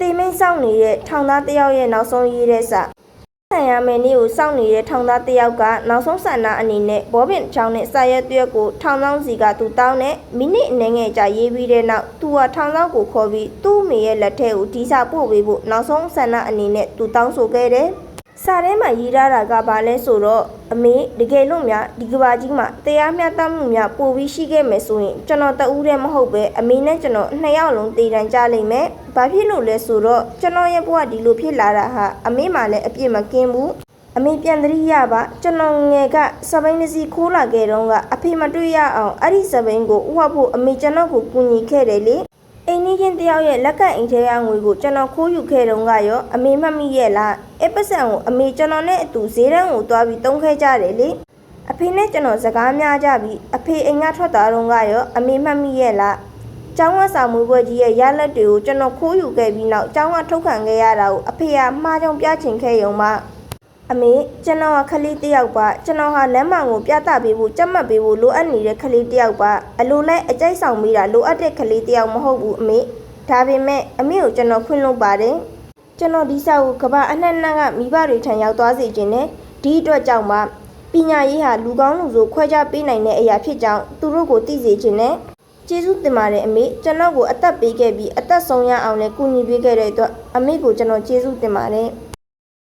တေမင်းဆောင်နေတဲ့ထောင်သားတစ်ယောက်ရဲ့နောက်ဆုံးရေးတဲ့စာဆိုင်ရမယ်နေ့ကိုစောင့်နေတဲ့ထောင်သားတစ်ယောက်ကနောက်ဆုံးဆန္ဒအနေနဲ့ဘောပင်ချောင်းနဲ့စာရွက်သွက်ကိုထောင်ဆောင်စီကသူတောင်းနဲ့မိနစ်အနည်းငယ်ကြာရေးပြီးတဲ့နောက်သူကထောင်ဆောင်ကိုခေါ်ပြီးသူ့မိရဲ့လက်ထဲကိုဒီစာပို့ပေးဖို့နောက်ဆုံးဆန္ဒအနေနဲ့သူတောင်းဆိုခဲ့တယ်။ စာထဲမှာရေးထားတာကဘာလဲဆိုတော့အမေတကယ်လို့များဒီကဘာကြီးမှာတရားမျှတမှုများပို့ပြီးရှိခဲ့မယ်ဆိုရင်ကျွန်တော်တဦးတည်းမဟုတ်ပဲအမေနဲ့ကျွန်တော်နှစ်ယောက်လုံးတည်တံကြလိမ့်မယ်။ဘာဖြစ်လို့လဲဆိုတော့ကျွန်တော်ရဲ့ဘဝဒီလိုဖြစ်လာတာဟာအမေမှလည်းအပြစ်မကင်းဘူး။အမေပြန်သတိရပါကျွန်တော်ငယ်ကစပိန်တစ်စီခိုးလာခဲ့တော့ကအဖေမတွေ့ရအောင်အဲ့ဒီစပိန်ကိုဥဟဖို့အမေကျွန်တော်ကိုကူညီခဲ့တယ်လေ အိမ်ကြီးချင်းတယောက်ရဲ့လက်ကအိမ်ထဲကငွေကိုကျွန်တော်ခိုးယူခဲ့တော့ကရောအမေမှတ်မိရဲ့လားအဲ့ပတ်စံကိုအမေကျွန်တော်နဲ့အတူဈေးတန်းကိုတွားပြီးတုံးခဲ့ကြတယ်လေအဖေနဲ့ကျွန်တော်စကားများကြပြီးအဖေအိမ်ကထွက်သွားတော့ကရောအမေမှတ်မိရဲ့လားကျောင်းကစာမွေးပွဲကြီးရဲ့ရလက်တွေကိုကျွန်တော်ခိုးယူခဲ့ပြီးနောက်ကျောင်းကထုတ်ခံခဲ့ရတာကိုအဖေကမှားကြောင်ပြချင်ခဲ့ရုံပါ အမေကျွန်တော်ကခလေးတစ်ယောက်ပါကျွန်တော်ဟာလမ်းမကိုပြသပေးဖို့ကြက်မှတ်ပေးဖို့လိုအပ်နေတဲ့ခလေးတစ်ယောက်ပါအလိုလိုက်အကြိုက်ဆောင်ပေးတာလိုအပ်တဲ့ခလေးတစ်ယောက်မဟုတ်ဘူးအမေဒါပေမဲ့အမေကိုကျွန်တော်ခွင့်လွှတ်ပါတယ်ကျွန်တော်ဒီစာကိုကဘာအနှံ့နှံ့ကမိဘတွေထံရောက်သွားစေခြင်းနဲ့ဒီအတွက်ကြောင့်ပါပညာရေးဟာလူကောင်းလူဆိုခွဲခြားပေးနိုင်တဲ့အရာဖြစ်ကြောင်းသူတို့ကိုသိစေခြင်းနဲ့ကျေးဇူးတင်ပါတယ်အမေကျွန်တော်ကိုအသက်ပေးခဲ့ပြီးအသက်ဆုံးရအောင်လည်းကူညီပေးခဲ့တဲ့အတွက်အမေကိုကျွန်တော်ကျေးဇူးတင်ပါတယ်